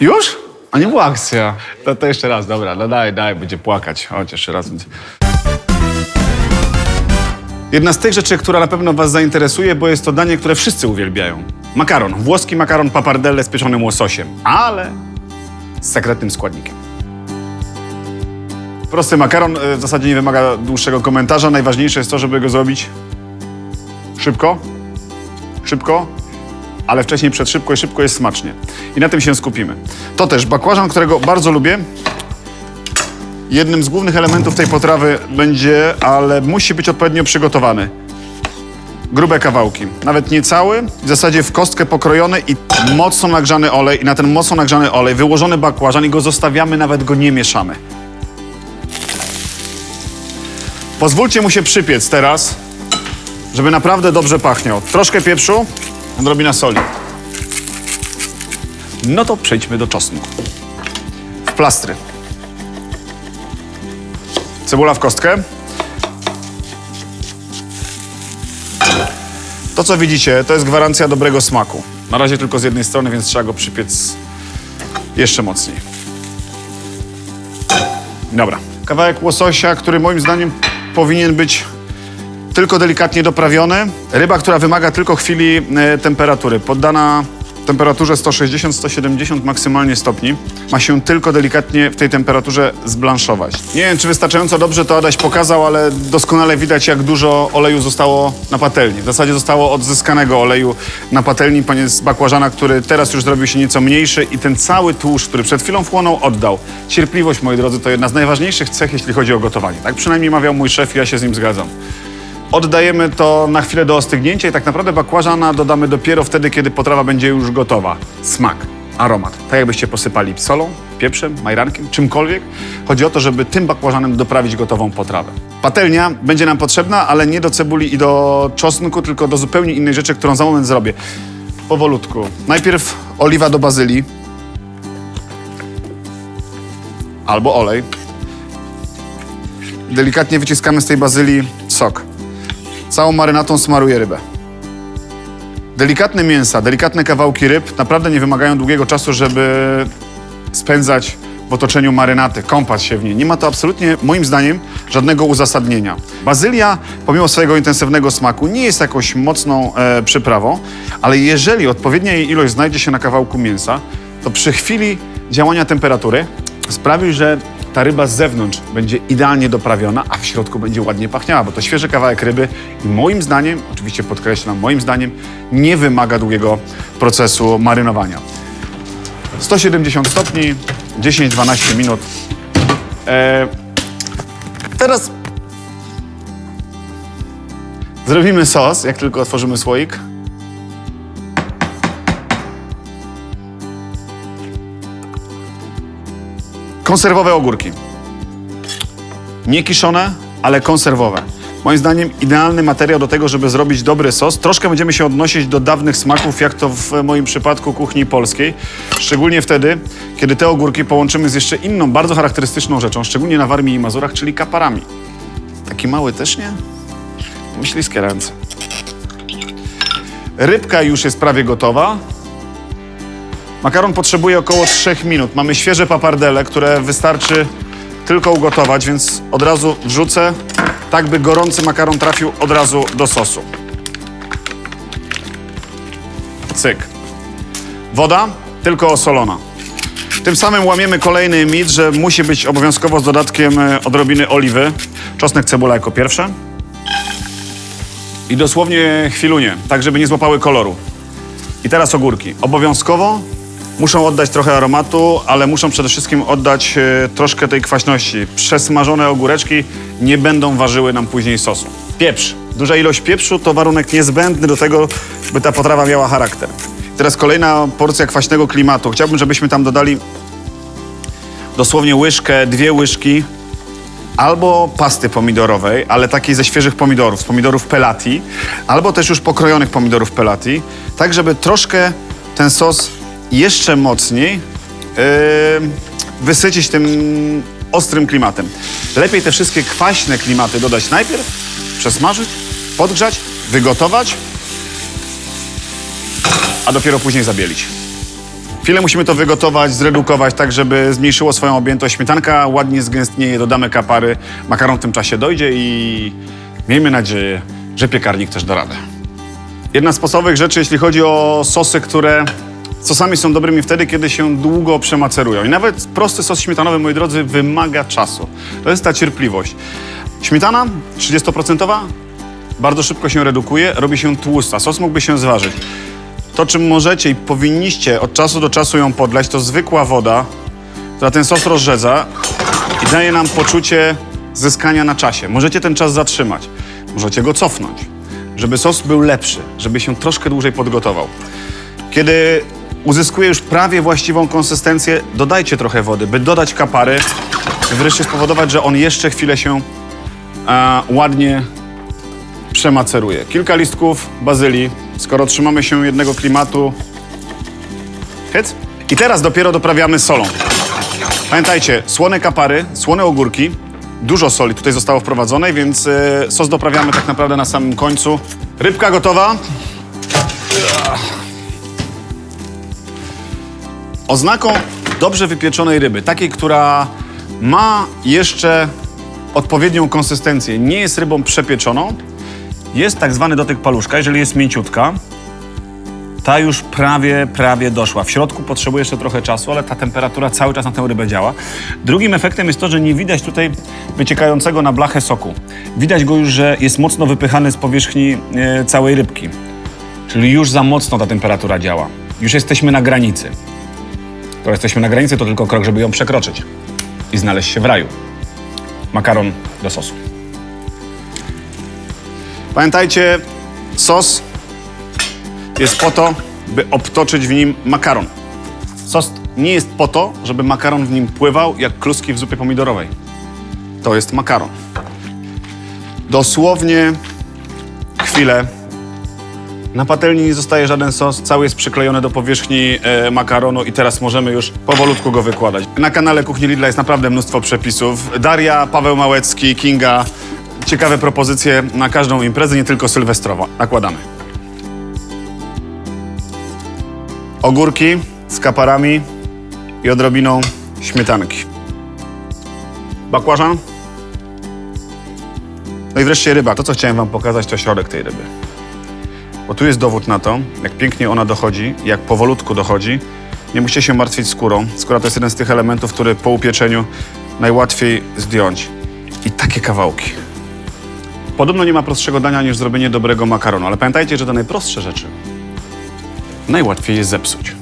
Już? A nie była akcja. To, to jeszcze raz, dobra, no daj, daj, będzie płakać. Chodź, jeszcze raz. Jedna z tych rzeczy, która na pewno was zainteresuje, bo jest to danie, które wszyscy uwielbiają. Makaron. Włoski makaron papardelle z pieczonym łososiem. Ale z sekretnym składnikiem. Prosty makaron y, w zasadzie nie wymaga dłuższego komentarza. Najważniejsze jest to, żeby go zrobić szybko, szybko, ale wcześniej przed szybko i szybko jest smacznie. I na tym się skupimy. To też bakłażan, którego bardzo lubię. Jednym z głównych elementów tej potrawy będzie, ale musi być odpowiednio przygotowany. Grube kawałki, nawet nie cały, w zasadzie w kostkę pokrojony i mocno nagrzany olej. I na ten mocno nagrzany olej wyłożony bakłażan i go zostawiamy, nawet go nie mieszamy. Pozwólcie mu się przypiec teraz, żeby naprawdę dobrze pachniał. Troszkę pieprzu, odrobina soli. No to przejdźmy do czosnku. W plastry. Cebula w kostkę. To, co widzicie, to jest gwarancja dobrego smaku. Na razie tylko z jednej strony, więc trzeba go przypiec jeszcze mocniej. Dobra. Kawałek łososia, który moim zdaniem powinien być tylko delikatnie doprawiony. Ryba, która wymaga tylko chwili e, temperatury. Poddana temperaturze 160-170 maksymalnie stopni. Ma się tylko delikatnie w tej temperaturze zblanszować. Nie wiem, czy wystarczająco dobrze to Adaś pokazał, ale doskonale widać, jak dużo oleju zostało na patelni. W zasadzie zostało odzyskanego oleju na patelni, ponieważ bakłażana, który teraz już zrobił się nieco mniejszy i ten cały tłuszcz, który przed chwilą wchłonął, oddał. Cierpliwość, moi drodzy, to jedna z najważniejszych cech, jeśli chodzi o gotowanie. Tak przynajmniej mawiał mój szef i ja się z nim zgadzam. Oddajemy to na chwilę do ostygnięcia i tak naprawdę bakłażana dodamy dopiero wtedy, kiedy potrawa będzie już gotowa. Smak, aromat. Tak jakbyście posypali solą, pieprzem, majrankiem, czymkolwiek. Chodzi o to, żeby tym bakłażanem doprawić gotową potrawę. Patelnia będzie nam potrzebna, ale nie do cebuli i do czosnku, tylko do zupełnie innej rzeczy, którą za moment zrobię. Powolutku. Najpierw oliwa do bazylii. Albo olej. Delikatnie wyciskamy z tej bazylii sok. Całą marynatą smaruję rybę. Delikatne mięsa, delikatne kawałki ryb naprawdę nie wymagają długiego czasu, żeby spędzać w otoczeniu marynaty, kąpać się w niej. Nie ma to absolutnie, moim zdaniem, żadnego uzasadnienia. Bazylia, pomimo swojego intensywnego smaku, nie jest jakąś mocną e, przyprawą, ale jeżeli odpowiednia jej ilość znajdzie się na kawałku mięsa, to przy chwili działania temperatury sprawi, że ta ryba z zewnątrz będzie idealnie doprawiona, a w środku będzie ładnie pachniała, bo to świeży kawałek ryby i moim zdaniem, oczywiście podkreślam, moim zdaniem nie wymaga długiego procesu marynowania. 170 stopni, 10-12 minut. E, teraz zrobimy sos, jak tylko otworzymy słoik. Konserwowe ogórki. Nie kiszone, ale konserwowe. Moim zdaniem idealny materiał do tego, żeby zrobić dobry sos. Troszkę będziemy się odnosić do dawnych smaków, jak to w moim przypadku kuchni polskiej. Szczególnie wtedy, kiedy te ogórki połączymy z jeszcze inną, bardzo charakterystyczną rzeczą, szczególnie na Warmii i Mazurach, czyli kaparami. Taki mały też nie? Myśliskie ręce. Rybka już jest prawie gotowa. Makaron potrzebuje około 3 minut. Mamy świeże papardele, które wystarczy tylko ugotować, więc od razu wrzucę, tak by gorący makaron trafił od razu do sosu. Cyk. Woda, tylko osolona. Tym samym łamiemy kolejny mit, że musi być obowiązkowo z dodatkiem e, odrobiny oliwy. Czosnek, cebula jako pierwsze. I dosłownie chwilunie, tak żeby nie złapały koloru. I teraz ogórki. Obowiązkowo muszą oddać trochę aromatu, ale muszą przede wszystkim oddać e, troszkę tej kwaśności. Przesmażone ogóreczki nie będą ważyły nam później sosu. Pieprz. Duża ilość pieprzu to warunek niezbędny do tego, by ta potrawa miała charakter. Teraz kolejna porcja kwaśnego klimatu. Chciałbym, żebyśmy tam dodali dosłownie łyżkę, dwie łyżki albo pasty pomidorowej, ale takiej ze świeżych pomidorów, z pomidorów pelati, albo też już pokrojonych pomidorów pelati, tak żeby troszkę ten sos jeszcze mocniej yy, wysycić tym ostrym klimatem. Lepiej te wszystkie kwaśne klimaty dodać najpierw, przesmażyć, podgrzać, wygotować, a dopiero później zabielić. Chwilę musimy to wygotować, zredukować, tak żeby zmniejszyło swoją objętość. Śmietanka ładnie zgęstnieje, dodamy kapary, makaron w tym czasie dojdzie i miejmy nadzieję, że piekarnik też da radę. Jedna z podstawowych rzeczy, jeśli chodzi o sosy, które sosami są dobrymi wtedy, kiedy się długo przemacerują. I nawet prosty sos śmietanowy, moi drodzy, wymaga czasu. To jest ta cierpliwość. Śmietana 30% bardzo szybko się redukuje, robi się tłusta. Sos mógłby się zważyć. To, czym możecie i powinniście od czasu do czasu ją podlać, to zwykła woda, która ten sos rozrzedza i daje nam poczucie zyskania na czasie. Możecie ten czas zatrzymać, możecie go cofnąć, żeby sos był lepszy, żeby się troszkę dłużej podgotował. Kiedy uzyskuje już prawie właściwą konsystencję, dodajcie trochę wody, by dodać kapary wreszcie spowodować, że on jeszcze chwilę się ładnie przemaceruje. Kilka listków bazylii, skoro trzymamy się jednego klimatu. Hyc. I teraz dopiero doprawiamy solą. Pamiętajcie, słone kapary, słone ogórki, dużo soli tutaj zostało wprowadzonej, więc e, sos doprawiamy tak naprawdę na samym końcu. Rybka gotowa. Oznaką dobrze wypieczonej ryby, takiej, która ma jeszcze odpowiednią konsystencję, nie jest rybą przepieczoną, jest tak zwany dotyk paluszka. Jeżeli jest mięciutka, ta już prawie, prawie doszła. W środku potrzebuje jeszcze trochę czasu, ale ta temperatura cały czas na tę rybę działa. Drugim efektem jest to, że nie widać tutaj wyciekającego na blachę soku. Widać go już, że jest mocno wypychany z powierzchni e, całej rybki. Czyli już za mocno ta temperatura działa. Już jesteśmy na granicy. To jesteśmy na granicy, to tylko krok, żeby ją przekroczyć i znaleźć się w raju. Makaron do sosu. Pamiętajcie, sos jest po to, by obtoczyć w nim makaron. Sos nie jest po to, żeby makaron w nim pływał jak kluski w zupie pomidorowej. To jest makaron. Dosłownie chwilę. Na patelni nie zostaje żaden sos, cały jest przyklejony do powierzchni e, makaronu i teraz możemy już powolutku go wykładać. Na kanale Kuchni Lidla jest naprawdę mnóstwo przepisów. Daria, Paweł Małecki, Kinga. Ciekawe propozycje na każdą imprezę, nie tylko sylwestrową. Nakładamy. Ogórki z kaparami i odrobiną śmietanki. Bakłażan. No i wreszcie ryba. To, co chciałem wam pokazać, to środek tej ryby. Bo tu jest dowód na to, jak pięknie ona dochodzi, jak powolutku dochodzi. Nie musicie się martwić skórą. Skóra to jest jeden z tych elementów, który po upieczeniu najłatwiej zdjąć. I takie kawałki. Podobno nie ma prostszego dania niż zrobienie dobrego makaronu, ale pamiętajcie, że te najprostsze rzeczy najłatwiej jest zepsuć.